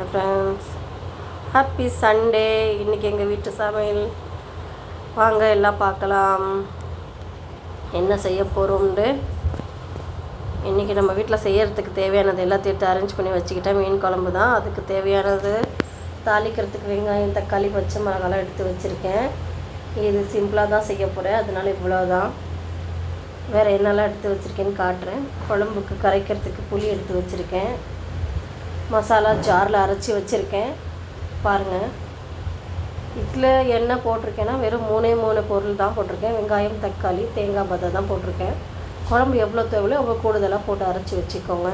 Friends happy Sunday இன்றைக்கி எங்கள் வீட்டு சமையல். வாங்க எல்லாம் பார்க்கலாம். என்ன செய்ய போகிறோம்னு இன்றைக்கி நம்ம வீட்டில் செய்யறதுக்கு தேவையானது எல்லாத்தையும் எடுத்து அரேஞ்ச் பண்ணி வச்சுக்கிட்டேன். மீன் குழம்பு தான். அதுக்கு தேவையானது தாளிக்கிறதுக்கு வெங்காயம் தக்காளி பச்சை மிளகாலாம் எடுத்து வச்சுருக்கேன். இது சிம்பிளாக தான் செய்ய போகிறேன் அதனால இவ்வளோ தான் வேறு என்னெல்லாம் எடுத்து வச்சுருக்கேன்னு காட்டுறேன். குழம்புக்கு கரைக்கிறதுக்கு புளி எடுத்து வச்சுருக்கேன். மசாலா ஜாரில் அரைச்சி வச்சுருக்கேன். பாருங்கள் இதில் என்ன போட்டிருக்கேன்னா வெறும் மூணே மூணு பொருள் தான் போட்டிருக்கேன். வெங்காயம் தக்காளி தேங்காய் பதை தான் போட்டிருக்கேன். குழம்பு எவ்வளோ தேவையோ அவ்வளோ கூடுதலாக போட்டு அரைச்சி வச்சுக்கோங்க.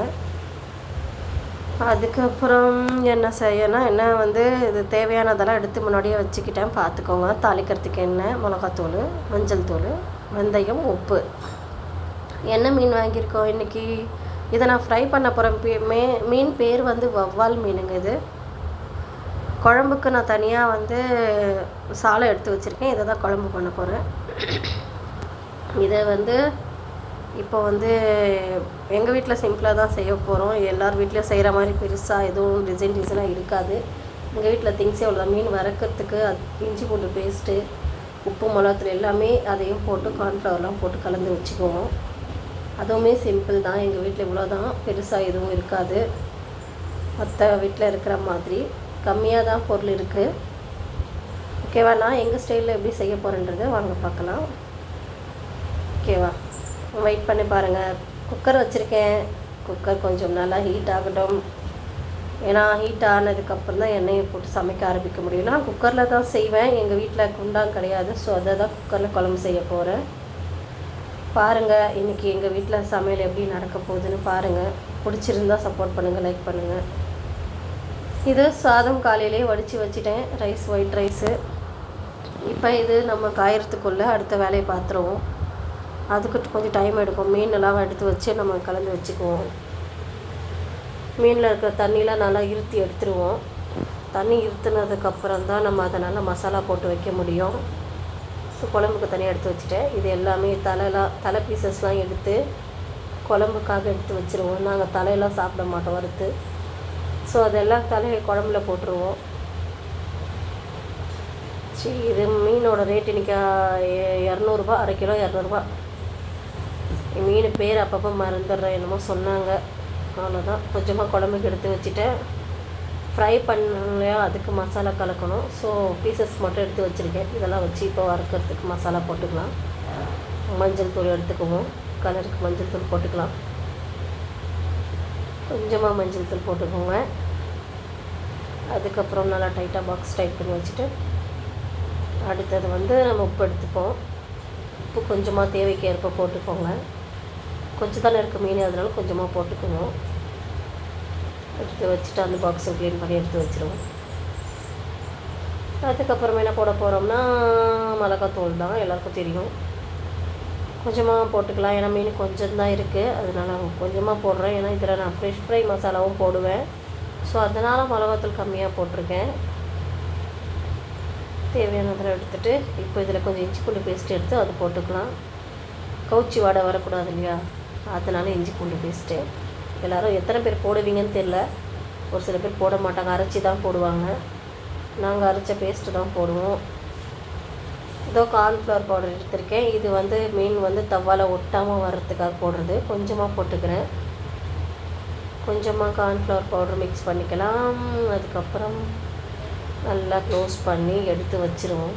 அதுக்கப்புறம் என்ன செய்யணும் என்ன வந்து இது தேவையானதெல்லாம் எடுத்து முன்னாடியே வச்சுக்கிட்டேன். பார்த்துக்கோங்க. தாளிக்கிறதுக்கு எண்ணெய் மிளகாத்தூள் மஞ்சள் தூள் வெந்தயம் உப்பு. என்ன மீன் வாங்கியிருக்கோம் இன்றைக்கி இதை நான் ஃப்ரை பண்ண போகிறேன் மே மீன் பேர் வந்து வவ்வால் மீனுங்க இது. குழம்புக்கு நான் தனியாக வந்து சாலை எடுத்து வச்சுருக்கேன். இதை தான் குழம்பு பண்ண போகிறேன் இதை வந்து இப்போ வந்து எங்கள் வீட்டில் சிம்பிளாக தான் செய்ய போகிறோம் எல்லார் வீட்லேயும் செய்கிற மாதிரி பெருசாக எதுவும் டிசைன் டிசைனாக இருக்காது. எங்கள் வீட்டில் திங்ஸ் எவ்வளோ மீன் வறுக்கிறதுக்கு அது இஞ்சி பூண்டு பேஸ்ட்டு உப்பு மிளகாத்தூள் எல்லாமே அதையும் போட்டு கார்ன்ஃப்ளவர்லாம் போட்டு கலந்து வச்சுக்குவோம். அதுவுமே சிம்பிள் தான். எங்கள் வீட்டில் இவ்வளோ தான் பெருசாக எதுவும் இருக்காது. மற்ற வீட்டில் இருக்கிற மாதிரி. கம்மியாக தான் பொருள் இருக்குது ஓகேவா நான் எங்கள் ஸ்டைலில் எப்படி செய்ய போகிறேன்றதை வாங்க பார்க்கலாம். ஓகேவா வெயிட் பண்ணி பாருங்கள் குக்கர் வச்சுருக்கேன். குக்கர் கொஞ்சம் நல்லா ஹீட் ஆகட்டும். ஏன்னா ஹீட் ஆனதுக்கப்புறம் தான் எண்ணெயை போட்டு சமைக்க ஆரம்பிக்க முடியும். நான் குக்கரில் தான் செய்வேன். எங்கள் வீட்டில் குண்டான் கிடையாது. ஸோ அதை தான் குக்கரில் குழம்பு செய்ய போகிறேன் பாருங்கள் இன்றைக்கி எங்கள் வீட்டில் சமையல் எப்படி நடக்க போகுதுன்னு பாருங்கள் பிடிச்சிருந்தா சப்போர்ட் பண்ணுங்கள் லைக் பண்ணுங்கள் இது சாதம் காலையிலே வடித்து வச்சுட்டேன். ரைஸ் ஒயிட் ரைஸு இப்போ இது நம்ம காயறதுக்குள்ளே அடுத்த வேலையை பார்த்துருவோம் அதுக்கு கொஞ்சம் டைம் எடுக்கும் மீன் எல்லாம் எடுத்து வச்சு நம்ம கலந்து வச்சுக்குவோம். மீனில் இருக்கிற தண்ணியெலாம் நல்லா இருத்தி எடுத்துருவோம். தண்ணி இருத்துனதுக்கப்புறம் தான் நம்ம அதை நல்லா மசாலா போட்டு வைக்க முடியும். ஸோ குழம்புக்கு தனியாக எடுத்து வச்சுட்டேன். இது எல்லாமே தலைலாம் தலை பீசஸ்லாம் எடுத்து குழம்புக்காக எடுத்து வச்சுருவோம். நாங்கள் தலையெல்லாம் சாப்பிட மாட்டோம் வறுத்து. ஸோ அதெல்லாம் தலையை குழம்புல போட்டுருவோம். சரி இது மீனோட ரேட் இன்றைக்கி இரநூறுபா அரை கிலோ இரநூறுபா. மீன் பேர் அப்பப்போ மறந்துடுறேன் என்னமோ சொன்னாங்க. அவ்வளோதான் கொஞ்சமாக குழம்புக்கு எடுத்து வச்சுட்டேன். ஃப்ரை பண்ணலையா? அதுக்கு மசாலா கலக்கணும். ஸோ பீசஸ் மட்டும் எடுத்து வச்சுருக்கேன். இதெல்லாம் வச்சு இப்போ வறுக்கிறதுக்கு மசாலா போட்டுக்கலாம். மஞ்சள் தூள் எடுத்துக்குவோம். கலருக்கு மஞ்சள் தூள் போட்டுக்கலாம். கொஞ்சமாக மஞ்சள் தூள் போட்டுக்கோங்க. அதுக்கப்புறம் நல்லா டைட்டாக பாக்ஸ் டைட் பண்ணி வச்சுட்டு அடுத்தது வந்து நம்ம உப்பு எடுத்துப்போம். உப்பு கொஞ்சமாக தேவைக்கு ஏற்ப போட்டுக்கோங்க. கொஞ்சம் தானே இருக்க மீன் அதனால கொஞ்சமாக போட்டுக்குவோம் எடுத்து வச்சுட்டு அந்த பாக்ஸை க்ளீன் பண்ணி எடுத்து வச்சுருவோம். அதுக்கப்புறமா என்ன போட போகிறோம்னா மிளகாத்தூள் தான் எல்லாருக்கும் தெரியும். கொஞ்சமாக போட்டுக்கலாம். ஏன்னா மீன் கொஞ்சம் தான் இருக்குது அதனால் கொஞ்சமாக போடுறேன். ஏன்னா இதில் நான் ஃப்ரெஷ் ஃப்ரை மசாலாவும் போடுவேன். ஸோ அதனால் மிளகாத்தூள் கம்மியாக போட்டிருக்கேன். தேவையானதில் எடுத்துகிட்டு இப்போ இதில் கொஞ்சம் இஞ்சி பூண்டு பேஸ்ட் எடுத்து அது போட்டுக்கலாம். கவுச்சி வாடை வரக்கூடாது இல்லையா? அதனால் இஞ்சி பூண்டு பேஸ்ட்டு எல்லோரும் எத்தனை பேர் போடுவீங்கன்னு தெரில ஒரு சில பேர் போட மாட்டாங்க. அரைச்சி தான் போடுவாங்க. நாங்கள் அரைச்ச பேஸ்ட்டு தான் போடுவோம். இதோ கார்ன்ஃப்ளவர் பவுடர் எடுத்திருக்கேன். இது வந்து மீன் வந்து தவால ஒட்டாமல் வர்றதுக்காக போடுறது. கொஞ்சமாக போட்டுக்கிறேன். கொஞ்சமாக கார்ன்ஃப்ளவர் பவுடர் மிக்ஸ் பண்ணிக்கலாம். அதுக்கப்புறம் நல்லா க்ளோஸ் பண்ணி எடுத்து வச்சுருவோம்.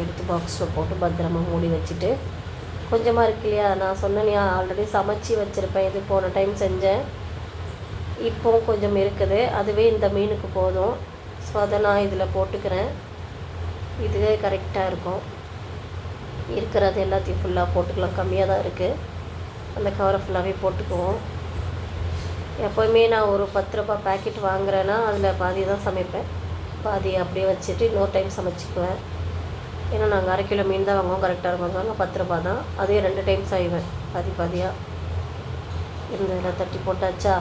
எடுத்து பாக்ஸில் போட்டு பத்திரமா மூடி வச்சுட்டு. கொஞ்சமாக இருக்கு இல்லையா? நான் சொன்னேன் ஆல்ரெடி சமைச்சி வச்சுருப்பேன். இது போன டைம் செஞ்சேன். இப்போவும் கொஞ்சம் இருக்குது. அதுவே இந்த மீனுக்கு போதும். ஸோ அதை நான் இதில் போட்டுக்கிறேன். இதுவே கரெக்டாக இருக்கும். இருக்கிறது எல்லாத்தையும் ஃபுல்லாக போட்டுக்கலாம். கம்மியாக தான் இருக்குது அந்த கவரை ஃபுல்லாகவே போட்டுக்குவோம். எப்போவுமே நான் ஒரு பத்து ரூபா பேக்கெட் வாங்குறேன்னா அதில் பாதி தான் சமைப்பேன். பாதி அப்படியே வச்சுட்டு இன்னொரு டைம் சமைச்சிக்குவேன். ஏன்னா நாங்கள் அரை கிலோ மீன் தான் வாங்குவோம் கரெக்டாக இருக்கும். அங்கே பத்து ரூபா தான். அதே ரெண்டு டைம் செய்வேன் பாதி பாதியாக இருந்ததில் தட்டி போட்டாச்சா?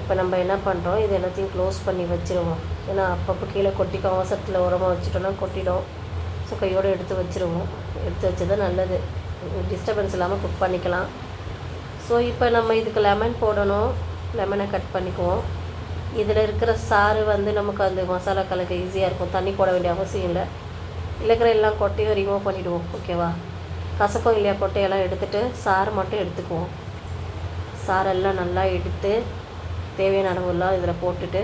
இப்போ நம்ம என்ன பண்ணுறோம் இது எல்லாத்தையும் க்ளோஸ் பண்ணி வச்சுருவோம். ஏன்னா அப்பப்போ கீழே கொட்டிக்கும். அவசரத்தில் உரமாக வச்சுட்டோன்னா கொட்டிடும். ஸோ கையோடு எடுத்து வச்சுருவோம். எடுத்து வச்சது நல்லது. டிஸ்டர்பன்ஸ் இல்லாமல் குக் பண்ணிக்கலாம். ஸோ இப்போ நம்ம இதுக்கு லெமன் போடணும். லெமனை கட் பண்ணிக்குவோம். இதில் இருக்கிற சாறு வந்து நமக்கு அந்த மசாலா கலக்க ஈஸியாக இருக்கும். தண்ணி போட வேண்டிய அவசியம் இல்லை. இருக்கிற எல்லா கொட்டையும் ரிமூவ் பண்ணிவிடுவோம் ஓகேவா கசக்கம் இல்லையா கொட்டையெல்லாம் எடுத்துகிட்டு சாறு மட்டும் எடுத்துக்குவோம். சாரெல்லாம் நல்லா எடுத்து தேவையான அளவுலாம் இதில் போட்டுட்டு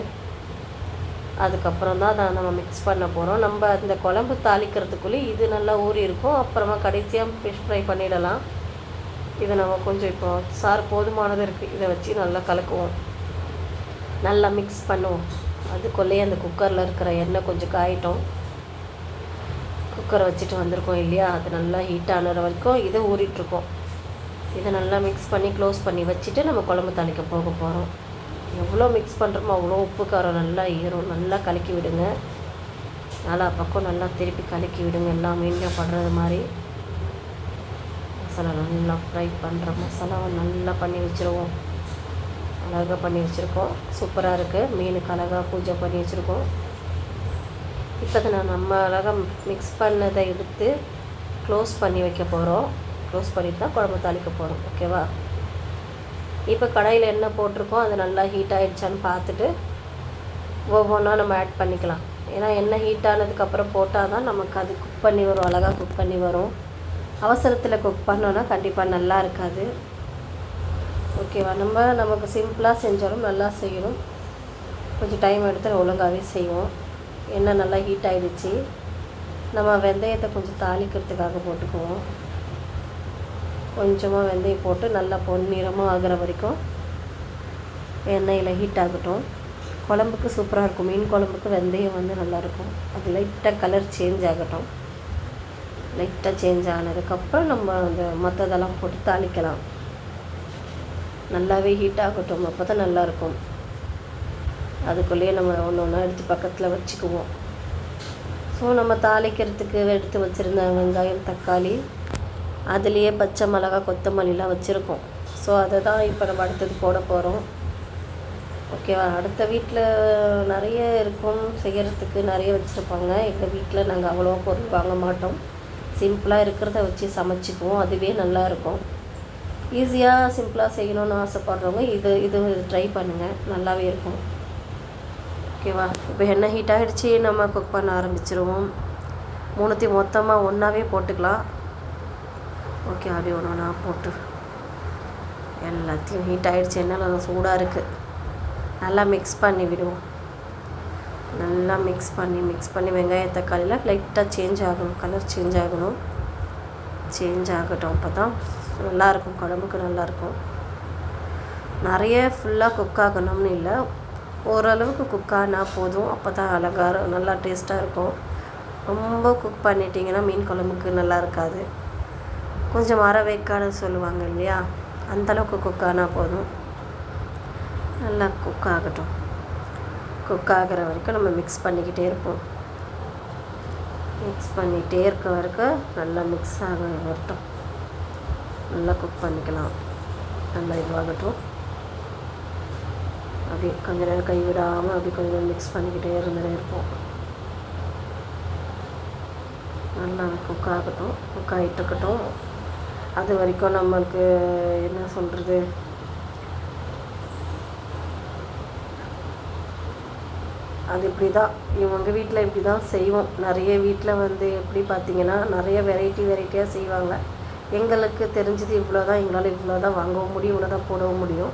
அதுக்கப்புறம் தான் அதை நம்ம மிக்ஸ் பண்ண போகிறோம் நம்ம அந்த குழம்பு தாளிக்கிறதுக்குள்ளே இது நல்லா ஊறி இருக்கும். அப்புறமா கடைசியாக ஃபிஷ் ஃப்ரை பண்ணிடலாம். இதை நம்ம கொஞ்சம் இப்போ சாறு போதுமானது இருக்குது இதை வச்சு நல்லா கலக்குவோம். நல்லா மிக்ஸ் பண்ணுவோம். அதுக்குள்ளேயே அந்த குக்கரில் இருக்கிற எண்ணெய் கொஞ்சம் காயிட்டோம். குக்கரை வச்சுட்டு வந்திருக்கோம் இல்லையா? அது நல்லா ஹீட் ஆனுற வரைக்கும் இதை ஊறிட்டுருக்கோம். இதை நல்லா மிக்ஸ் பண்ணி க்ளோஸ் பண்ணி வச்சுட்டு நம்ம குழம்பு தாளிக்க போக போகிறோம் எவ்வளோ மிக்ஸ் பண்ணுறோமோ அவ்வளோ உப்பு காரம் நல்லா ஈரும் நல்லா கலக்கி விடுங்க. நல்லா பக்கம் நல்லா திருப்பி கலக்கி விடுங்க. எல்லா மீன்லையும் படுறது மாதிரி. மசாலா நல்லா ஃப்ரை பண்ணுற மசாலாவை நல்லா பண்ணி வச்சுருவோம். அழகாக பண்ணி வச்சுருக்கோம். சூப்பராக இருக்குது மீனுக்கு அழகாக பூஜை பண்ணி வச்சுருக்கோம். இப்போ அதை நான் நம்ம அழகாக மிக்ஸ் பண்ணதை எடுத்து க்ளோஸ் பண்ணி வைக்க போகிறோம் க்ளோஸ் பண்ணிட்டு தான் குழம்பு தாளிக்க போகிறோம் ஓகேவா இப்போ கடையில் என்ன போட்டிருக்கோம். அது நல்லா ஹீட் ஆகிடுச்சான்னு பார்த்துட்டு ஒவ்வொன்றா நம்ம ஆட் பண்ணிக்கலாம். ஏன்னா எண்ணெய் ஹீட் ஆனதுக்கப்புறம் போட்டால் தான் நமக்கு அது குக் பண்ணி வரும். அழகாக குக் பண்ணி வரும். அவசரத்தில் குக் பண்ணோன்னா கண்டிப்பாக நல்லா இருக்காது. ஓகேவா நம்ம நமக்கு சிம்பிளாக செஞ்சாலும் நல்லா செய்யணும். கொஞ்சம் டைம் எடுத்து ஒழுங்காகவே செய்வோம். எண்ணெய் நல்லா ஹீட் ஆகிடுச்சு நம்ம வெந்தயத்தை கொஞ்சம் தாளிக்கிறதுக்காக போட்டுக்குவோம். கொஞ்சமாக வெந்தயம் போட்டு நல்லா பொன்னிறமாக ஆகிற வரைக்கும் எண்ணெயில் ஹீட் ஆகட்டும். குழம்புக்கு சூப்பராக இருக்கும். மீன் குழம்புக்கு வெந்தயம் வந்து நல்லாயிருக்கும் அது லைட்டாக கலர் சேஞ்ச் ஆகட்டும். லைட்டாக சேஞ்ச் ஆனதுக்கப்புறம் நம்ம அந்த மற்றதெல்லாம் போட்டு தாளிக்கலாம். நல்லாவே ஹீட் ஆகட்டும். அப்போ தான் நல்லாயிருக்கும் அதுக்குள்ளேயே நம்ம ஒன்று ஒன்றா எடுத்து பக்கத்தில் வச்சுக்குவோம். ஸோ நம்ம தாளிக்கிறதுக்கு எடுத்து வச்சுருந்த வெங்காயம் தக்காளி அதுலேயே பச்சை மிளகா கொத்தமல்லிலாம் வச்சுருக்கோம். ஸோ அதை தான் இப்போ நம்ம அடுத்தது போட போகிறோம் ஓகேவா அடுத்த வீட்டில் நிறைய இருக்கும். செய்கிறதுக்கு நிறைய வச்சுருப்பாங்க. எங்கள் வீட்டில் நாங்கள் அவ்வளோவா பொருள் வாங்க மாட்டோம். சிம்பிளாக இருக்கிறத வச்சு சமைச்சிக்குவோம். அதுவே நல்லாயிருக்கும் ஈஸியாக சிம்பிளாக செய்யணும்னு ஆசைப்பட்றவங்க இது இது ட்ரை பண்ணுங்கள் நல்லாவே இருக்கும். ஓகேவா? இப்போ எண்ணெய் ஹீட் ஆகிடுச்சி நம்ம குக் பண்ண ஆரம்பிச்சிருவோம். மூணுத்தையும் மொத்தமாக ஒன்றாவே போட்டுக்கலாம். ஓகே அப்படி ஒன்று ஒன்றா போட்டு. எல்லாத்தையும் ஹீட் ஆகிடுச்சு எண்ணெய் சூடாக இருக்குது நல்லா மிக்ஸ் பண்ணி விடுவோம். நல்லா மிக்ஸ் பண்ணி மிக்ஸ் பண்ணி வெங்காய தக்காளியில் லைட்டாக சேஞ்ச் ஆகணும் கலர் சேஞ்ச் ஆகணும். சேஞ்ச் ஆகட்டும் அப்போ தான் நல்லாயிருக்கும் குழம்புக்கு நல்லாயிருக்கும் நிறைய ஃபுல்லாக குக் ஆகணும்னு இல்லை. ஓரளவுக்கு குக் ஆனால் போதும். அப்போ தான் அழகாக நல்லா டேஸ்ட்டாக இருக்கும். ரொம்ப குக் பண்ணிட்டீங்கன்னா மீன் குழம்புக்கு நல்லா இருக்காது. கொஞ்சம் மர வேக்காடு சொல்லுவாங்க இல்லையா? அந்தளவுக்கு குக் ஆனால் போதும். நல்லா குக் ஆகட்டும். குக் ஆகிற வரைக்கும் நம்ம மிக்ஸ் பண்ணிக்கிட்டே இருப்போம். மிக்ஸ் பண்ணிகிட்டே இருக்க வரைக்கும் நல்லா மிக்ஸ் ஆக வரட்டும். நல்லா குக் பண்ணிக்கலாம். நல்லா இதுவாகட்டும். அப்படியே கொஞ்ச நேரம் கைவிடாமல் அப்படி கொஞ்சம் நேரம் மிக்ஸ் பண்ணிக்கிட்டே இருந்துகிட்டே இருப்போம் நல்லா குக் ஆகட்டும் குக் ஆகிட்டுருக்கட்டும் அது வரைக்கும் நம்மளுக்கு என்ன சொல்கிறது அது இப்படி தான் இவங்க வீட்டில் இப்படி தான் செய்வோம். நிறைய வீட்டில் வந்து எப்படி பார்த்தீங்கன்னா நிறைய வெரைட்டி வெரைட்டியாக செய்வாங்க. எங்களுக்கு தெரிஞ்சது இவ்வளோ தான் எங்களால் இவ்வளோ தான் வாங்கவும் முடியும் இவ்வளோ தான் போடவும் முடியும்.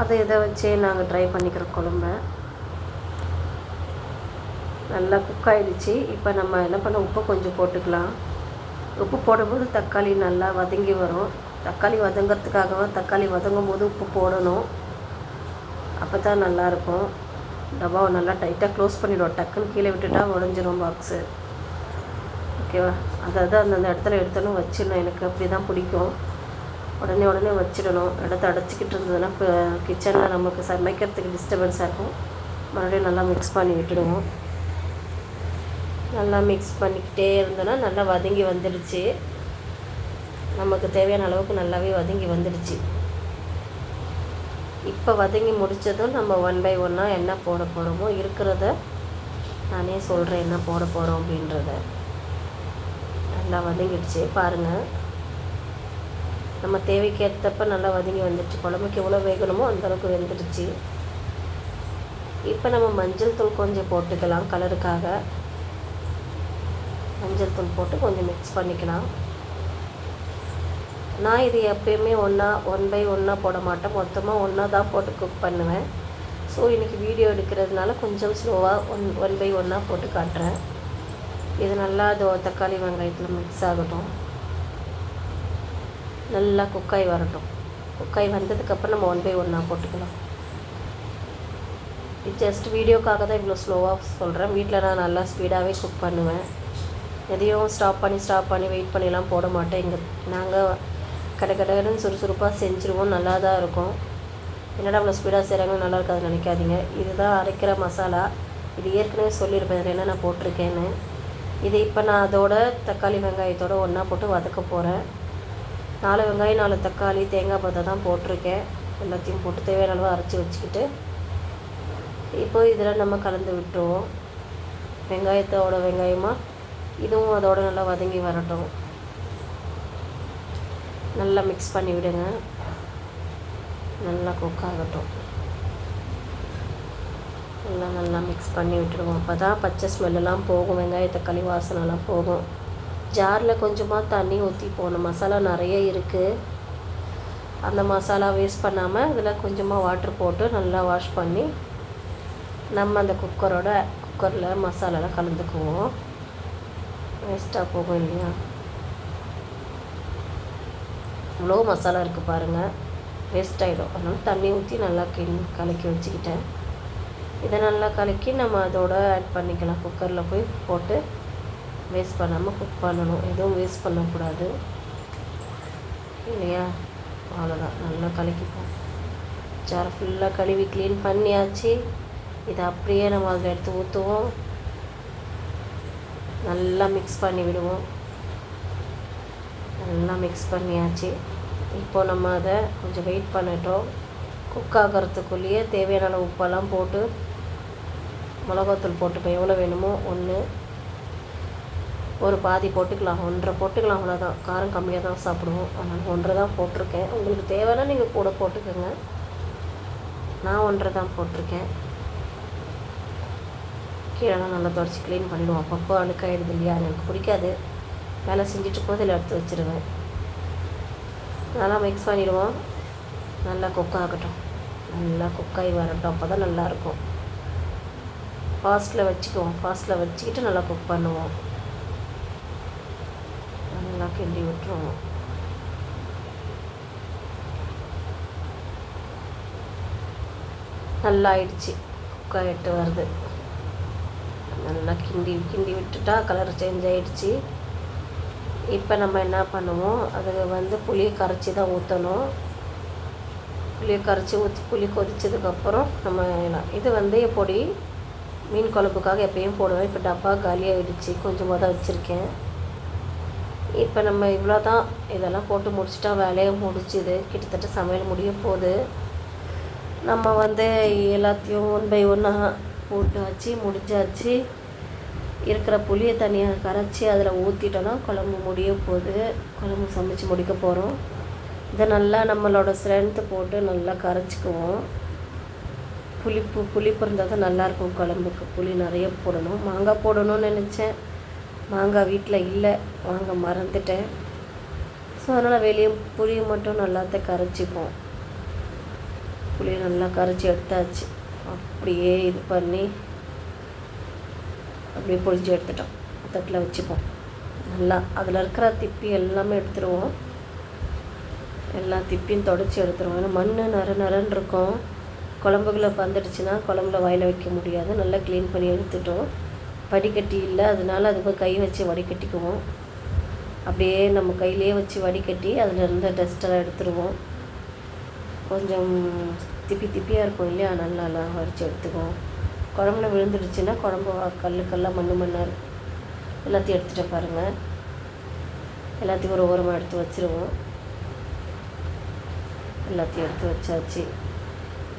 அதை இதை வச்சே நாங்கள் ட்ரை பண்ணிக்கிறோம் குழம்ப. நல்லா குக் ஆகிடுச்சு இப்போ நம்ம என்ன பண்ண உப்பு கொஞ்சம் போட்டுக்கலாம். உப்பு போடும்போது தக்காளி நல்லா வதங்கி வரும். தக்காளி வதங்கிறதுக்காக தக்காளி வதங்கும் போது உப்பு போடணும். அப்போ தான் நல்லாயிருக்கும் டப்பாவை நல்லா டைட்டாக க்ளோஸ் பண்ணிவிடுவோம் டக்குன்னு கீழே விட்டுட்டா உடஞ்சிரும் பாக்ஸு ஓகேவா அதாவது அந்தந்த இடத்துல எடுத்தோன்னு வச்சிடணும். எனக்கு அப்படி தான் பிடிக்கும். உடனே உடனே வச்சிடணும். இடத்த அடைச்சிக்கிட்டு இருந்ததுன்னா இப்போ கிச்சனில் நமக்கு சமைக்கிறதுக்கு டிஸ்டர்பன்ஸாக இருக்கும். மறுபடியும் நல்லா மிக்ஸ் பண்ணி விட்டுடுவோம். நல்லா மிக்ஸ் பண்ணிக்கிட்டே இருந்தோன்னா நல்லா வதங்கி வந்துடுச்சு. நமக்கு தேவையான அளவுக்கு நல்லாவே வதங்கி வந்துடுச்சு. இப்போ வதங்கி முடித்ததும் நம்ம ஒன் பை ஒன்னாக என்ன போட போகிறோமோ இருக்கிறத நானே சொல்கிறேன் என்ன போட போகிறோம் அப்படின்றத. நல்லா வதங்கிடுச்சு. பாருங்கள் நம்ம தேவைக்கு ஏற்றப்ப நல்லா வதங்கி வந்துடுச்சு குழம்புக்கு எவ்வளோ வேகணுமோ அந்தளவுக்கு வெந்துடுச்சு. இப்போ நம்ம மஞ்சள் தூள் கொஞ்சம் போட்டுக்கலாம் கலருக்காக. மஞ்சள் தூள் போட்டு கொஞ்சம் மிக்ஸ் பண்ணிக்கலாம். நான் இது எப்பயுமே ஒன்றா ஒன் பை ஒன்றா போட மாட்டேன். மொத்தமாக ஒன்றா தான் போட்டு குக் பண்ணுவேன். ஸோ இன்றைக்கி வீடியோ எடுக்கிறதுனால கொஞ்சம் ஸ்லோவாக ஒன் ஒன் பை ஒன்றா போட்டு காட்டுறேன். இது நல்லா அது தக்காளி வெங்காயத்தில் மிக்ஸ் ஆகட்டும். நல்லா குக்காய் வரட்டும். குக்காய் வந்ததுக்கப்புறம் நம்ம ஒன் பை ஒன்றா போட்டுக்கலாம். இது ஜஸ்ட் வீடியோக்காக தான் இவ்வளோ ஸ்லோவாக சொல்கிறேன் வீட்டில் நான் நல்லா ஸ்பீடாகவே குக் பண்ணுவேன். எதையும் ஸ்டாப் பண்ணி ஸ்டாப் பண்ணி வெயிட் பண்ணிலாம் போட மாட்டேன். இங்கே நாங்கள் கடை கடைன்னு சுறுசுறுப்பாக செஞ்சுருவோம். நல்லா தான் இருக்கும். என்னடா அவ்வளோ ஸ்பீடாக செய்கிறாங்க நல்லா இருக்காதுன்னு நினைக்காதீங்க. இதுதான் அரைக்கிற மசாலா. இது ஏற்கனவே சொல்லியிருப்பேன். இதில் என்ன நான் போட்டிருக்கேன்னு. இது இப்போ நான் அதோட தக்காளி வெங்காயத்தோடு ஒன்றா போட்டு வதக்க போகிறேன் நாலு வெங்காயம் நாலு தக்காளி தேங்காய் பத்தை தான் போட்டிருக்கேன். எல்லாத்தையும் போட்டு தேவையான அளவு அரைச்சி வச்சுக்கிட்டு. இப்போ இதில் நம்ம கலந்து விட்டுருவோம். வெங்காயத்தோட வெங்காயமாக இதுவும் அதோட நல்லா வதங்கி வரட்டும். நல்லா மிக்ஸ் பண்ணி விடுங்க. நல்லா குக் ஆகட்டும். நல்லா நல்லா மிக்ஸ் பண்ணி விட்டுருவோம். அப்போ தான் பச்சை ஸ்மெல்லாம் போகும். வெங்காய தக்காளி வாசனைலாம் போகும். ஜாரில் கொஞ்சமாக தண்ணி ஊற்றி போகணும் மசாலா நிறைய இருக்குது அந்த மசாலா வேஸ்ட் பண்ணாமல் இதில் கொஞ்சமாக வாட்ரு போட்டு நல்லா வாஷ் பண்ணி நம்ம அந்த குக்கரோட குக்கரில் மசாலாலாம் கலந்துக்குவோம். வேஸ்ட்டாக போகும் இல்லையா? இவ்வளோ மசாலா இருக்குது பாருங்கள் வேஸ்ட் ஆகிடும் அதனால் தண்ணி ஊற்றி நல்லா கிண் கலக்கி வச்சுக்கிட்டேன். இதை நல்லா கலக்கி நம்ம அதோட ஆட் பண்ணிக்கலாம். குக்கரில் போய் போட்டு வேஸ்ட் பண்ணாமல் குக் பண்ணணும். எதுவும் வேஸ்ட் பண்ணக்கூடாது. இல்லையா? அவ்வளோதான் நல்லா கலக்கிப்போம் ஜார் ஃபுல்லாக கழுவி க்ளீன் பண்ணியாச்சு. இதை அப்படியே நம்ம அதில் எடுத்து ஊற்றுவோம். நல்லா மிக்ஸ் பண்ணி விடுவோம். நல்லா மிக்ஸ் பண்ணியாச்சு. இப்போ நம்ம அதை கொஞ்சம் வெயிட் பண்ணிட்டோம். குக் ஆகிறதுக்குள்ளேயே தேவையான அளவு உப்பெல்லாம் போட்டு மிளகாத்தூள் போட்டுப்போம். எவ்வளோ வேணுமோ ஒன்று ஒரு பாதி போட்டுக்கலாம் ஒன்றரை போட்டுக்கலாம் அவ்வளோதான் காரம் கம்மியாக தான் சாப்பிடுவோம். அதனால் ஒன்றரை தான் போட்டிருக்கேன். உங்களுக்கு தேவைன்னா நீங்கள் கூட போட்டுக்கோங்க. நான் ஒன்றரை தான் போட்டிருக்கேன். கீழெல்லாம் நல்லா தொடச்சி க்ளீன் பண்ணிவிடுவோம் அப்பப்போ அழுக்காயிடுது இல்லையா? எனக்கு பிடிக்காது. வேலை செஞ்சுட்டு போது இதில் எடுத்து வச்சுருவேன். நல்லா மிக்ஸ் பண்ணிவிடுவோம் நல்லா குக் ஆகட்டும். நல்லா குக்காகி வரட்டும். அப்போ தான் நல்லாயிருக்கும் ஃபாஸ்ட்டில் வச்சுக்குவோம். ஃபாஸ்ட்டில் வச்சுக்கிட்டு நல்லா குக் பண்ணுவோம். கிண்டி விட்டுருவோம். நல்லா ஆயிடுச்சு குக் ஆகிட்டு வருது. நல்லா கிண்டி கிண்டி விட்டுட்டா கலர் சேஞ்ச் ஆகிடுச்சி இப்போ நம்ம என்ன பண்ணுவோம்? அது வந்து புளியை கரைச்சி தான் ஊற்றணும் புளியை கரைச்சி ஊற்றி புளி கொதிச்சதுக்கப்புறம் நம்ம இது வந்து பொடி. மீன் குழம்புக்காக எப்பயும் போடுவேன். இப்போ டப்பா காலியாகிடுச்சு கொஞ்சமாக தான் வச்சுருக்கேன். இப்போ நம்ம இவ்வளோ தான் இதெல்லாம் போட்டு முடிச்சிட்டா வேலையை முடிச்சுது கிட்டத்தட்ட சமையல் முடிய போகுது. நம்ம வந்து எல்லாத்தையும் ஒன் பை ஒன்னாக போட்டு வச்சு முடிஞ்சாச்சு. இருக்கிற புளியை தனியாக கரைச்சி அதில் ஊற்றிட்டோன்னா குழம்பு முடிய போகுது. குழம்பு சமைச்சு முடிக்க போகிறோம் இதை நல்லா நம்மளோட ஸ்ட்ரென்த்து போட்டு நல்லா கரைச்சிக்குவோம். புளிப்பு புளிப்பு இருந்தால் தான் நல்லாயிருக்கும் குழம்புக்கு. புளி நிறைய போடணும். மாங்காய் போடணும்னு நினச்சேன். மாங்காய் வீட்டில் இல்லை வாங்க மறந்துட்டேன். ஸோ அதனால் வெளியே புளியை மட்டும் நல்லாத்த கரைச்சிப்போம். புளியை நல்லா கரைச்சி எடுத்தாச்சு. அப்படியே இது பண்ணி அப்படியே பொழிஞ்சு எடுத்துட்டோம். தட்டில் வச்சுப்போம். நல்லா அதில் இருக்கிற திப்பி எல்லாமே எடுத்துருவோம். எல்லா திப்பியும் தொடச்சி எடுத்துருவோம். ஏன்னா மண் நர நரன்னு இருக்கும். குழம்புகளை வந்துடுச்சுன்னா குழம்புல வாயில் வைக்க முடியாது. நல்லா க்ளீன் பண்ணி எடுத்துட்டோம். வடிகட்டி இல்லை அதனால அது போய் கை வச்சு வடிகட்டிக்குவோம். அப்படியே நம்ம கையிலே வச்சு வடிகட்டி அதில் இருந்த டஸ்ட்டெல்லாம் எடுத்துருவோம். கொஞ்சம் திப்பி திப்பியாக இருக்கும் இல்லையா நல்லா வடித்து எடுத்துக்குவோம். குழம்புல விழுந்துடுச்சுன்னா குழம்பு கல் கல்லாக மண்ணு மண்ணாக இருக்கும் எல்லாத்தையும் எடுத்துகிட்டு பாருங்கள் எல்லாத்தையும் ஒரு ஓரமாக எடுத்து வச்சுருவோம். எல்லாத்தையும் எடுத்து வச்சாச்சு.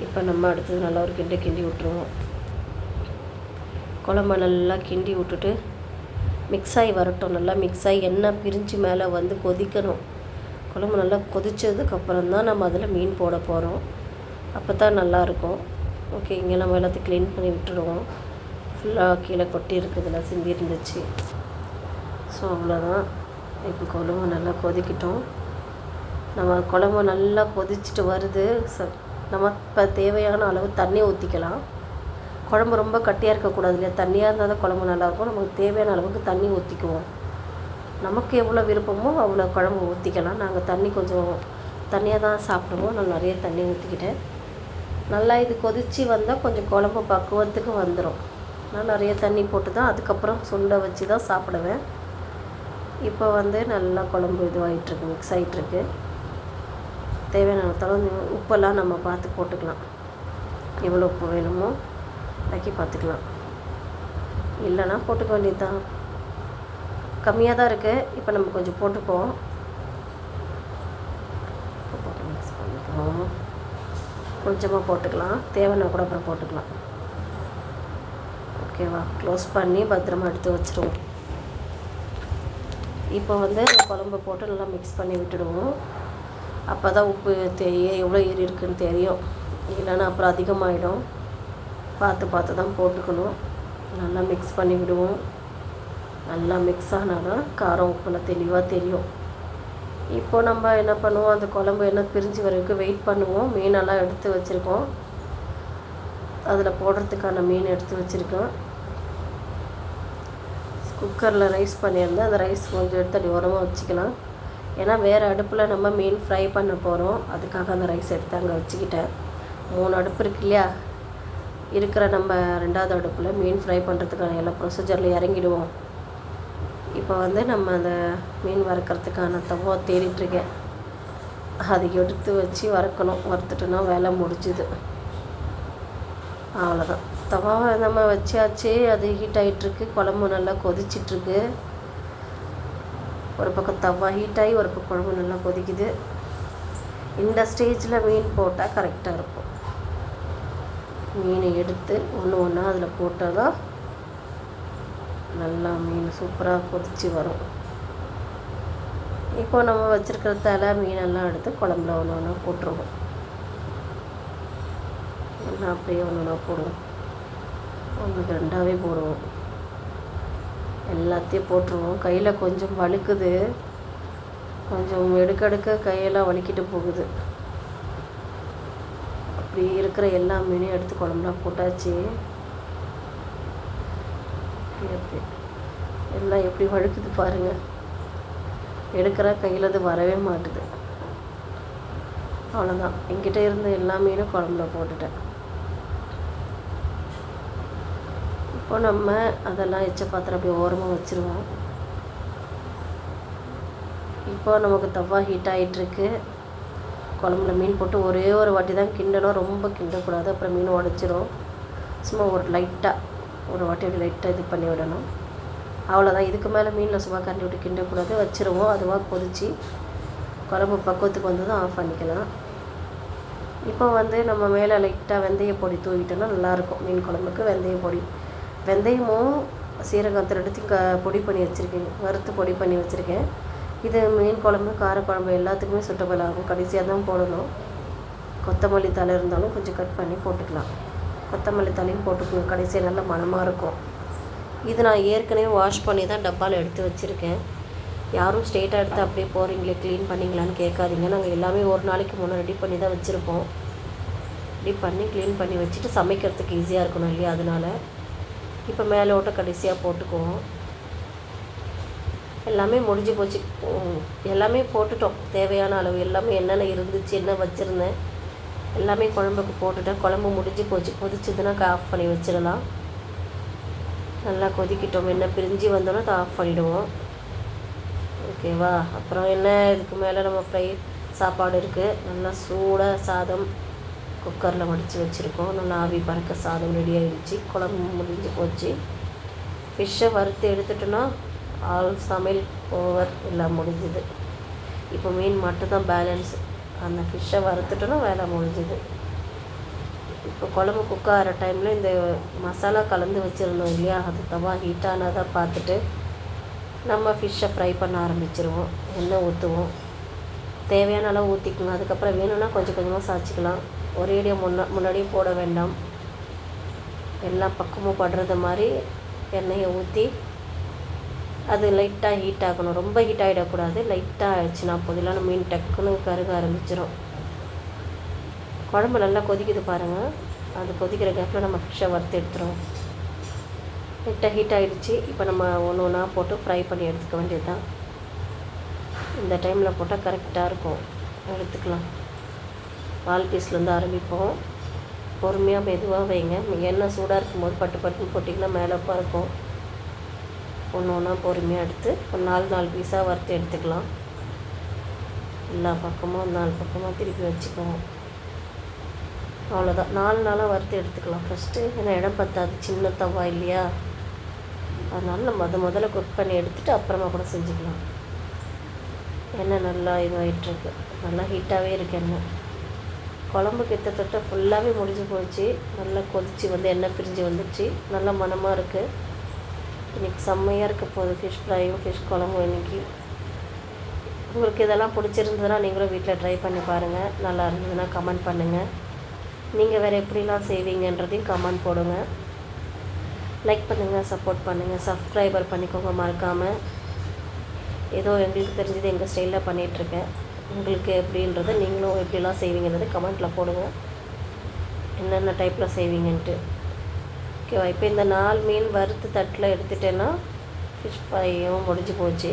இப்போ நம்ம அடுத்தது நல்லா ஒரு கிண்டை கிண்டி விட்டுருவோம். குழம்ப நல்லா கிண்டி விட்டுட்டு மிக்ஸ் ஆகி வரட்டும். நல்லா மிக்ஸ் ஆகி எண்ணெய் பிரிஞ்சு மேலே வந்து கொதிக்கணும். குழம்பு நல்லா கொதித்ததுக்கப்புறம் தான் நம்ம அதில் மீன் போட போகிறோம். அப்போ தான் நல்லாயிருக்கும். ஓகே இங்கே நம்ம எல்லாத்தையும் க்ளீன் பண்ணி விட்டுருவோம் ஃபுல்லாக கீழே கொட்டி இருக்குதுல சிந்தி இருந்துச்சு. ஸோ அவ்வளோதான். இப்போ குழம்பு நல்லா கொதிக்கிட்டோம். நம்ம குழம்பு நல்லா கொதிச்சுட்டு வருது. ச நம்ம இப்போ தேவையான அளவு தண்ணி ஊற்றிக்கலாம். குழம்பு ரொம்ப கட்டியாக இருக்கக்கூடாது இல்லையா தண்ணியாக இருந்தால் தான் குழம்பு நல்லாயிருக்கும். நமக்கு தேவையான அளவுக்கு தண்ணி ஊற்றிக்குவோம் நமக்கு எவ்வளோ விருப்பமோ அவ்வளோ குழம்பு ஊற்றிக்கலாம் நாங்கள் தண்ணி கொஞ்சம் தண்ணியாக தான் சாப்பிடுவோம். நான் நிறைய தண்ணி ஊற்றிக்கிட்டேன் நல்லா இது கொதித்து வந்தால் கொஞ்சம் குழம்பு பக்குவத்துக்கு வந்துடும் நான் நிறைய தண்ணி போட்டு தான் அதுக்கப்புறம் சுண்டை வச்சு தான் சாப்பிடுவேன். இப்போ வந்து நல்லா குழம்பு இதுவாகிட்டுருக்கு மிக்ஸ் ஆகிட்டுருக்கு தேவையான தகுந்த உப்பெல்லாம் நம்ம பார்த்து போட்டுக்கலாம். எவ்வளோ உப்பு வேணுமோ. ஆக்கி பார்த்துக்கலாம். இல்லைன்னா போட்டுக்க வேண்டியது தான் கம்மியாக தான் இருக்குது இப்போ நம்ம கொஞ்சம் போட்டுப்போம் போட்டு மிக்ஸ் பண்ணிக்குவோம். கொஞ்சமாக போட்டுக்கலாம். தேவைன்னா கூட அப்புறம் போட்டுக்கலாம். ஓகேவா க்ளோஸ் பண்ணி பத்திரமா எடுத்து வச்சுருவோம். இப்போ வந்து குழம்பு போட்டு நல்லா மிக்ஸ் பண்ணி விட்டுடுவோம். அப்போ தான் உப்பு தெரிய எவ்வளோ ஏறி இருக்குன்னு தெரியும். இல்லைன்னா அப்புறம் அதிகமாகிடும் பார்த்து பார்த்து தான் போட்டுக்கணும். நல்லா மிக்ஸ் பண்ணி விடுவோம். நல்லா மிக்ஸ் ஆனால் தான் காரம் உப்புலாம் தெளிவாக தெரியும். இப்போ நம்ம என்ன பண்ணுவோம்? அந்த குழம்பு என்ன பிரிஞ்சு வரைக்கும் வெயிட் பண்ணுவோம். மீனெல்லாம் எடுத்து வச்சுருக்கோம். அதில் போடுறதுக்கான மீன் எடுத்து வச்சுருக்கோம் குக்கரில் ரைஸ் பண்ணியிருந்தேன். அந்த ரைஸ் கொஞ்சம் எடுத்து அடி உரமாக வச்சுக்கலாம். ஏன்னா வேறு அடுப்பில் நம்ம மீன் ஃப்ரை பண்ண போகிறோம் அதுக்காக அந்த ரைஸ் எடுத்து அங்கே வச்சுக்கிட்டேன். மூணு அடுப்பு இருக்கு இல்லையா? இருக்கிற நம்ம ரெண்டாவது அடுப்பில் மீன் ஃப்ரை பண்ணுறதுக்கான எல்லா ப்ரொசீஜரில் இறங்கிடுவோம். இப்போ வந்து நம்ம அந்த மீன் வறுக்கிறதுக்கான தவா தேடிட்டுருக்கேன் அதை எடுத்து வச்சு வறுக்கணும். வறுத்துட்டோன்னா வேலை முடிஞ்சுது. அவ்வளோதான் தவாவை நம்ம வச்சாச்சு அது ஹீட் ஆகிட்டுருக்கு குழம்பு நல்லா கொதிச்சிட்ருக்கு ஒரு பக்கம் தவா ஹீட் ஆகி ஒரு பக்கம் குழம்பு நல்லா கொதிக்குது. இந்த ஸ்டேஜில் மீன் போட்டால் கரெக்டாக இருக்கும். மீனை எடுத்து ஒன்று ஒன்றா அதில் போட்டால் தான் நல்லா மீன் சூப்பராக கொதித்து வரும். இப்போ நம்ம வச்சுருக்கிற தலை மீனெல்லாம் எடுத்து குழம்புல ஒன்று ஒன்றா போட்டுருவோம். ஒன்றா அப்படியே ஒன்று ஒன்றா போடுவோம். ஒன்று ரெண்டாவே போடுவோம். எல்லாத்தையும் போட்டுருவோம். கையில் கொஞ்சம் வழுக்குது. கொஞ்சம் எடுக்க எடுக்க கையெல்லாம் வலிக்கிட்டு போகுது. அப்படி இருக்கிற எல்லா மீனையும் எடுத்து குழம்புலாம் போட்டாச்சு. எப்படி எல்லாம் எப்படி வழுக்குது பாருங்கள் எடுக்கிற கையில் அது வரவே மாட்டுது. அவ்வளோதான் என்கிட்ட இருந்த எல்லா மீனும் குழம்புல போட்டுட்டேன். இப்போ நம்ம அதெல்லாம் எச்ச பாத்திரம் அப்படியே ஓரமாக வச்சுருவோம். இப்போ நமக்கு தவா ஹீட் ஆகிட்டுருக்கு குழம்புல மீன் போட்டு ஒரே ஒரு வாட்டி தான் கிண்டணும். ரொம்ப கிண்டக்கூடாது. அப்புறம் மீன் உடச்சிரும். சும்மா ஒரு லைட்டாக ஒரு வாட்டி அப்படி லைட்டாக இது பண்ணி விடணும். அவ்வளோதான் இதுக்கு மேலே மீனில் சும்மா கண்டி விட்டு கிண்டக்கூடாது. வச்சுருவோம். அதுவாக கொதிச்சு குழம்பு பக்குவத்துக்கு வந்ததும் ஆஃப் பண்ணிக்கலாம். இப்போ வந்து நம்ம மேலே லைட்டாக வெந்தய பொடி தூவிட்டோம்னா நல்லாயிருக்கும். மீன் குழம்புக்கு வெந்தய பொடி. வெந்தயமும் சீரகத்தில் எடுத்து க பொடி பண்ணி வச்சுருக்கேன். வறுத்து பொடி பண்ணி வச்சுருக்கேன். இது மீன் குழம்பு காரக்குழம்பு எல்லாத்துக்குமே சுட்டபிள் ஆகும். கடைசியாக தான் போடணும். கொத்தமல்லி தலை இருந்தாலும் கொஞ்சம் கட் பண்ணி போட்டுக்கலாம். கொத்தமல்லி தலையும் போட்டுக்கோங்க. கடைசியாக நல்ல மணமாக இருக்கும். இது நான் ஏற்கனவே வாஷ் பண்ணி தான் டப்பாவில் எடுத்து வச்சுருக்கேன். யாரும் ஸ்ட்ரெயிட்டாக எடுத்து அப்படியே போகிறீங்களே க்ளீன் பண்ணிங்களான்னு கேட்காதீங்க. நாங்கள் எல்லாமே ஒரு நாளைக்கு முன்னே ரெடி பண்ணி தான் வச்சுருப்போம். ரெடி பண்ணி க்ளீன் பண்ணி வச்சுட்டு சமைக்கிறதுக்கு ஈஸியாக இருக்கணும் இல்லையா? அதனால் இப்போ மேலே ஓட்ட கடைசியாக போட்டுக்குவோம். எல்லாமே முடிஞ்சு போச்சு. எல்லாமே போட்டுட்டோம். தேவையான அளவு எல்லாமே என்னென்ன இருந்துச்சு என்ன வச்சுருந்தேன் எல்லாமே குழம்புக்கு போட்டுட்டேன். குழம்பு முடிஞ்சு போச்சு. கொதிச்சதுன்னா ஆஃப் பண்ணி வச்சிடலாம். நல்லா கொதிக்கிட்டோம். என்ன பிரிஞ்சு வந்தோன்னா அதை ஆஃப் பண்ணிவிடுவோம் ஓகேவா அப்புறம் என்ன? இதுக்கு மேலே நம்ம ஃப்ரை சாப்பாடு இருக்குது நல்லா சூடாக சாதம் குக்கரில் வடித்து வச்சுருக்கோம். நல்லா ஆவி பறக்க சாதம் ரெடி ஆகிடுச்சு குழம்பு முடிஞ்சு போச்சு. ஃபிஷ்ஷை வறுத்து எடுத்துட்டோன்னா ஆல் சமையல் ஓவர் எல்லாம் முடிஞ்சுது. இப்போ மீன் மட்டும் தான் பேலன்ஸ் அந்த ஃபிஷ்ஷை வறுத்துட்டோன்னா வேலை முடிஞ்சுது. இப்போ குழம்பு குக் ஆகிற டைமில் இந்த மசாலா கலந்து வச்சுருந்தோம் இல்லையா? அது தவா ஹீட்டானதை பார்த்துட்டு நம்ம ஃபிஷ்ஷை ஃப்ரை பண்ண ஆரம்பிச்சிருவோம். எண்ணெய் ஊற்றுவோம் தேவையான அளவு ஊற்றிக்கணும் அதுக்கப்புறம் வேணும்னா கொஞ்சம் கொஞ்சமாக சாய்ச்சிக்கலாம். ஒரேடியாக முன்னா முன்னாடியே போட வேண்டாம். எல்லா பக்கமும் படுறது மாதிரி எண்ணெயை ஊற்றி அது லைட்டாக ஹீட் ஆகணும். ரொம்ப ஹீட் ஆகிடக்கூடாது லைட்டாக ஆயிடுச்சுன்னா போதிலான மீன் டக்குன்னு கருக ஆரம்பிச்சிடும் குழம்பு நல்லா கொதிக்குது பாருங்கள் அது கொதிக்கிற கேப்பில் நம்ம ஃபிஷ்ஷை வறுத்து எடுத்துருவோம். லைட்டாக ஹீட் ஆகிடுச்சு இப்போ நம்ம ஒன்று ஒன்றா போட்டு ஃப்ரை பண்ணி எடுத்துக்க வேண்டியது தான் இந்த டைமில் போட்டால் கரெக்டாக இருக்கும். எடுத்துக்கலாம். வால் பீஸ்லேருந்து ஆரம்பிப்போம். பொறுமையாக மெதுவாக வைங்க. எண்ணெய் சூடாக இருக்கும்போது பட்டு பட்டுன்னு போட்டிங்கன்னா மேலே பறக்கும் ஒன்று ஒன்றா பொறுமையாக எடுத்து ஒரு நாலு நாலு பீஸாக வறுத்து எடுத்துக்கலாம். எல்லா பக்கமும் நாலு பக்கமாக திருப்பி வச்சுக்குவோம். அவ்வளோதான் நாலு நாளாக வறுத்து எடுத்துக்கலாம். ஃபஸ்ட்டு ஏன்னா இடம் பத்தாது. சின்ன தவா இல்லையா? அதனால நம்ம அதை முதல்ல குக் பண்ணி எடுத்துகிட்டு அப்புறமா கூட செஞ்சுக்கலாம். எண்ணெய் நல்லா இதுவாகிட்டுருக்கு நல்லா ஹீட்டாகவே இருக்குது எண்ணெய். குழம்பு கிட்டத்தட்ட ஃபுல்லாகவே முடிஞ்சு போச்சு. நல்லா கொதித்து வந்து எண்ணெய் பிரிஞ்சு வந்துடுச்சு நல்லா மனமாக இருக்குது இன்றைக்கி செம்மையாக இருக்க போகுது. ஃபிஷ் ஃப்ரையும் ஃபிஷ் குழம்பும் இன்றைக்கி உங்களுக்கு இதெல்லாம் பிடிச்சிருந்ததுன்னா நீங்களும் வீட்டில் ட்ரை பண்ணி பாருங்கள் நல்லா இருந்ததுன்னா கமெண்ட் பண்ணுங்கள் நீங்கள் வேறு எப்படிலாம் செய்வீங்கன்றதையும் கமெண்ட் போடுங்க. லைக் பண்ணுங்கள் சப்போர்ட் பண்ணுங்கள் சப்ஸ்கிரைபர் பண்ணிக்கோங்க மறக்காமல் ஏதோ எங்களுக்கு தெரிஞ்சது எங்கள் ஸ்டைலில் பண்ணிகிட்ருக்கேன் உங்களுக்கு எப்படின்றத நீங்களும் எப்படிலாம் செய்வீங்கன்றதை கமெண்ட்டில் போடுங்க. என்னென்ன டைப்பில் செய்வீங்கன்ட்டு. ஓகேவா இப்போ இந்த நாலு மீன் வறுத்து தட்டில் எடுத்துட்டேன்னா ஃபிஷ் ஃப்ரையும் முடிஞ்சு போச்சு.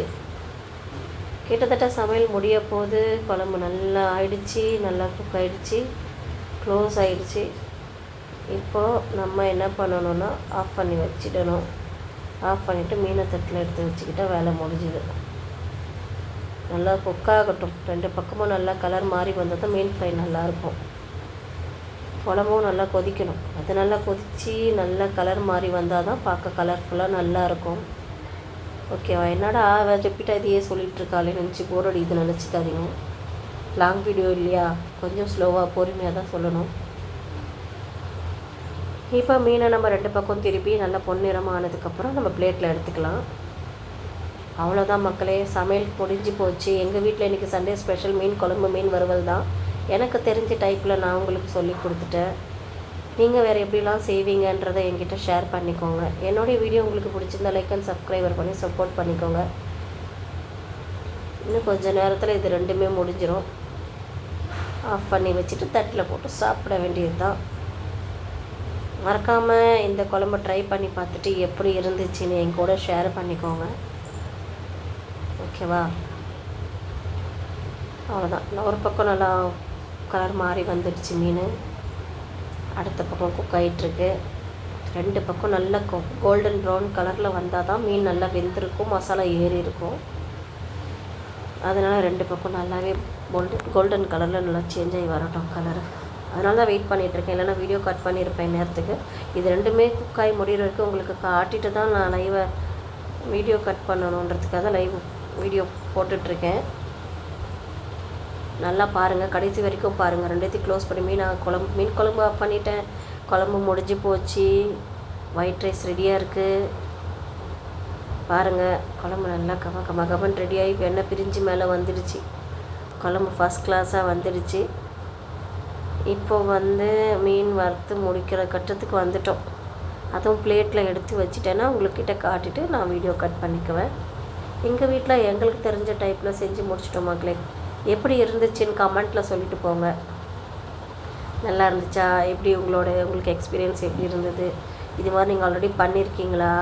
கிட்டத்தட்ட சமையல் முடிய போது குழம்பு நல்லா ஆயிடுச்சு நல்லா குக் ஆகிடுச்சு க்ளோஸ் ஆகிடுச்சு இப்போது நம்ம என்ன பண்ணணும்னா ஆஃப் பண்ணி வச்சிடணும். ஆஃப் பண்ணிவிட்டு மீனை தட்டில் எடுத்து வச்சுக்கிட்டால் வேலை முடிஞ்சுது. நல்லா குக்காகட்டும் ரெண்டு பக்கமும் நல்லா கலர் மாறி வந்தால் தான் மீன் ஃப்ரை நல்லாயிருக்கும் குழம்பும் நல்லா கொதிக்கணும். அது நல்லா கொதித்து நல்லா கலர் மாறி வந்தால் தான் பார்க்க கலர்ஃபுல்லாக நல்லாயிருக்கும் ஓகேவா என்னடா அவள் ரிப்பீட்டாக இதையே சொல்லிகிட்ருக்காளே நினச்சி போர் அடிக்குது நினச்சிக்காதீங்க. லாங் வீடியோ இல்லையா? கொஞ்சம் ஸ்லோவாக பொறுமையாக தான் சொல்லணும். இப்போ மீனை நம்ம ரெண்டு பக்கம் திருப்பி நல்லா பொன்னிறமாக ஆனதுக்கப்புறம் நம்ம பிளேட்டில் எடுத்துக்கலாம். அவ்வளோதான் மக்களே சமையல் முடிஞ்சு போச்சு. எங்கள் வீட்டில் இன்றைக்கி சண்டே ஸ்பெஷல் மீன் குழம்பு மீன் வறுவல் தான். எனக்கு தெரிஞ்ச டைப்பில் நான் உங்களுக்கு சொல்லி கொடுத்துட்டேன். நீங்கள் வேறு எப்படிலாம் செய்வீங்கன்றதை என்கிட்ட ஷேர் பண்ணிக்கோங்க. என்னுடைய வீடியோ உங்களுக்கு பிடிச்சிருந்தா லைக் அண்ட் சப்ஸ்கிரைபர் பண்ணி சப்போர்ட் பண்ணிக்கோங்க. இன்னும் கொஞ்சம் நேரத்தில் இது ரெண்டுமே முடிஞ்சிடும் ஆஃப் பண்ணி வச்சுட்டு தட்டில் போட்டு சாப்பிட வேண்டியது தான் மறக்காமல் இந்த குழம்பு ட்ரை பண்ணி பார்த்துட்டு எப்படி இருந்துச்சுன்னு என் கூட ஷேர் பண்ணிக்கோங்க. ஓகேவா அவ்வளோதான் ஒரு பக்கம் நல்லா கலர் மாறி வந்துடுச்சு மீன். அடுத்த பக்கம் குக் ஆகிட்டுருக்கு ரெண்டு பக்கம் நல்லா கோல்டன் ப்ரௌன் கலரில் வந்தால் தான் மீன் நல்லா வெந்திருக்கும் மசாலா ஏறி இருக்கும். அதனால் ரெண்டு பக்கம் நல்லாவே கோல்டன் கோல்டன் கலரில் நல்லா சேஞ்ச் ஆகி வரட்டும் கலர் அதனால தான் வெயிட் பண்ணிகிட்ருக்கேன் இல்லைன்னா வீடியோ கட் பண்ணியிருப்பேன் நேரத்துக்கு இது ரெண்டுமே குக்காய் முடிகிற வரைக்கும் உங்களுக்கு காட்டிட்டு தான் நான் லைவை வீடியோ கட் பண்ணணுன்றதுக்காக லைவ் வீடியோ போட்டுட்ருக்கேன் நல்லா பாருங்கள் கடைசி வரைக்கும் பாருங்கள் ரெண்டுத்தையும் க்ளோஸ் பண்ணி மீன் குழம்பு மீன் குழம்பு ஆஃப் பண்ணிட்டேன். குழம்பு முடிஞ்சு போச்சு. ஒயிட் ரைஸ் ரெடியாக இருக்குது பாருங்கள் குழம்பு நல்லா கம கம கமன் ரெடியாகி எண்ணெய் பிரிஞ்சு மேலே வந்துடுச்சு. குழம்பு ஃபஸ்ட் கிளாஸாக வந்துடுச்சு. இப்போ வந்து மீன் வறுத்து முடிக்கிற கட்டத்துக்கு வந்துட்டோம். அதுவும் பிளேட்டில் எடுத்து வச்சுட்டேன்னா உங்கள்கிட்ட காட்டிட்டு நான் வீடியோ கட் பண்ணிக்குவேன். எங்கள் வீட்டில் எங்களுக்கு தெரிஞ்ச டைப்பில் செஞ்சு முடிச்சிட்டோம் மக்களே. எப்படி இருந்துச்சுன்னு கமெண்ட்டில் சொல்லிட்டு போங்க. நல்லா இருந்துச்சா? எப்படி உங்களோட உங்களுக்கு எக்ஸ்பீரியன்ஸ் எப்படி இருந்தது? இது மாதிரி நீங்கள் ஆல்ரெடி பண்ணியிருக்கீங்களா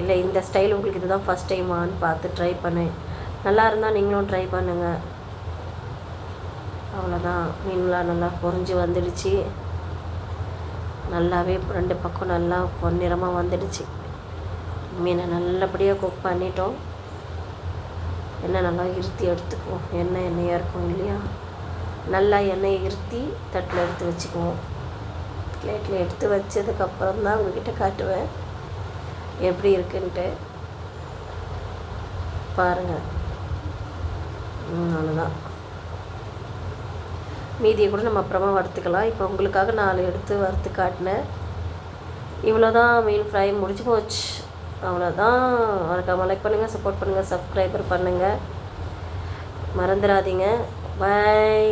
இல்லை இந்த ஸ்டைல் உங்களுக்கு இதுதான் ஃபஸ்ட் டைமான்னு பார்த்து ட்ரை பண்ணேன் நல்லா இருந்தால் நீங்களும் ட்ரை பண்ணுங்கள் அவ்வளோதான் மீன்லாம் நல்லா பொறிஞ்சு வந்துடுச்சு. நல்லாவே ரெண்டு பக்கம் நல்லா பொன்னிறமாக வந்துடுச்சு. மீனை நல்லபடியாக குக் பண்ணிட்டோம். எண்ணெய் நல்லா இருத்தி எடுத்துக்குவோம். எண்ணெய் எண்ணெயாக இருக்கும் இல்லையா? நல்லா எண்ணெயை இருத்தி தட்டில் எடுத்து வச்சுக்குவோம். பிளேட்டில் எடுத்து வச்சதுக்கப்புறம் தான் உங்ககிட்ட காட்டுவேன். எப்படி இருக்குன்ட்டு. பாருங்கள் அவ்வளோதான் மீதியை கூட நம்ம அப்புறமா வறுத்துக்கலாம். இப்போ உங்களுக்காக நாலு எடுத்து வறுத்து காட்டினேன். இவ்வளோ தான் மீன் ஃப்ரை முடிச்சு போச்சு. அவ்வளோதான் மறக்காமல் லைக் பண்ணுங்கள் சப்போர்ட் பண்ணுங்கள் சப்ஸ்கிரைபர் பண்ணுங்கள் மறந்துடாதீங்க. பாய்